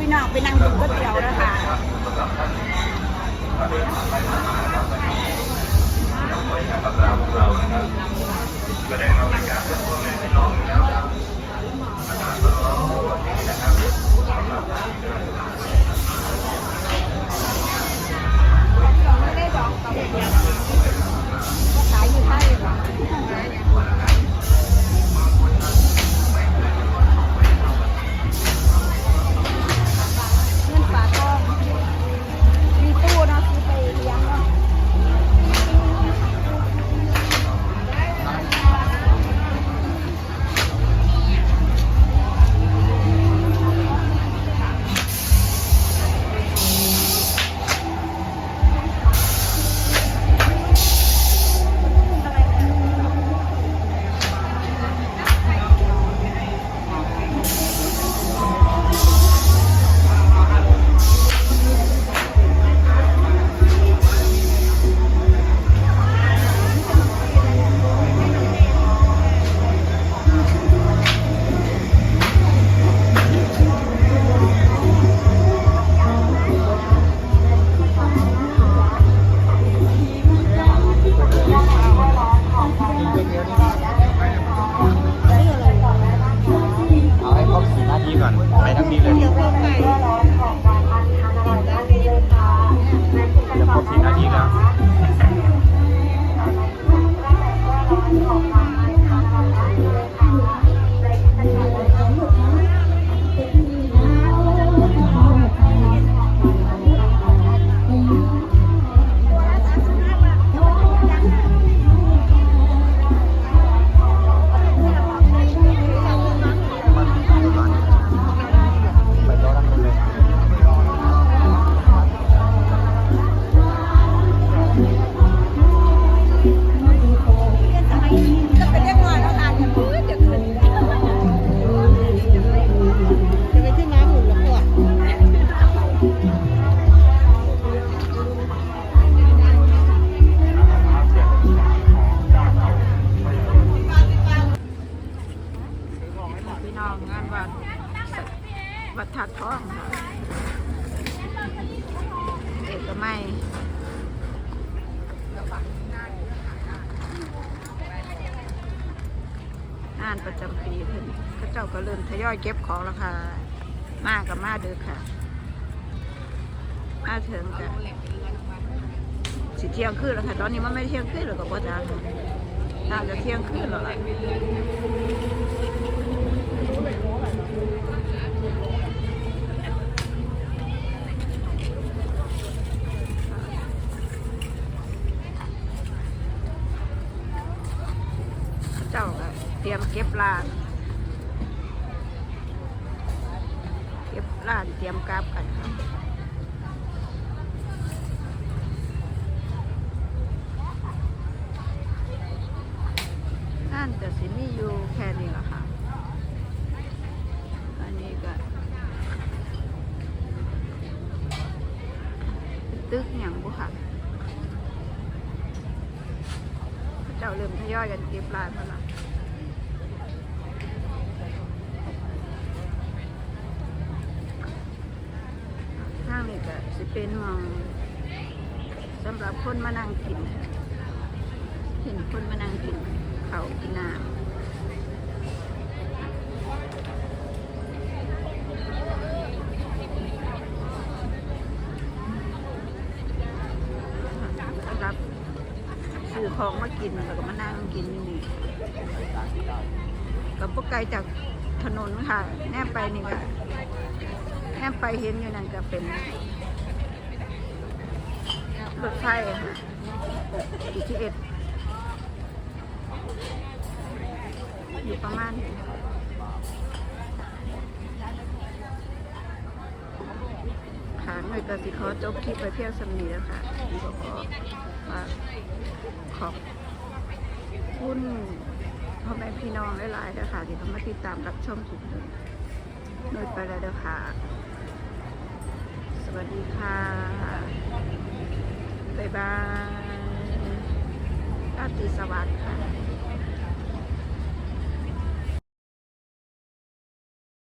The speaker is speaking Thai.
พี่น้องไปนั่งกินก๋วยเตี๋ยวแล้วค่ะก็ได้รับบริกรเพ่อแม่พี่น้องแล้ว ก่อน ไปทางนี้เลย วัดถาดทองค่ะเอกมัยงานประจำปีเพิ่นเขาเจ้าก็เริ่มทยอยเก็บของแล้วค่ะ มากกับมาเด้อค่ะ มาเถึงกันสิเที่ยงคืนแล้วค่ะ ตอนนี้มันไม่เที่ยงคืนหรอกกับพ่อจ๋าน่าจะเที่ยงคืนแล้วล่ะเขาเจ้าก็เตรียมเก็บร้านเก็บร้านเตรียมกราบกันค่ะงานแต่สิมีอยู่แค่นี้แหละค่ะ อันนี้ก็ ตึกอย่างบุค่ะเจ้าเริ่มทยอยกันเก็บร้านแล้วล่ะ ทาง นี้ก็สิเป็นหมองสำหรับคนมานั่งกินเห็นคนมานั่งกินเขากินน้ำสำหรับซื้อของมากินแล้วก็มานั่งกินอยู่นี่กับพวกไกลจากถนนค่ะ แนบไปนี่ก็ แนบไปเห็นอยู่นั่นก็เป็นรถไฟค่ะ BTS อยู่ประมาณนี้ค่ะหน่วยกสิขอจบคลิปไปเพียงสำนีแล้วค่ะก็ขอฝากขอบคุณพ่อแม่พี่น้องหลายๆนะคะที่เขามาติดตามรับชมคลิปนี้หน่วยไปแล้วเด้อค่ะ วัสดีค่ะ บ๊ายบายราตรีสวัสดิ์ค่ะ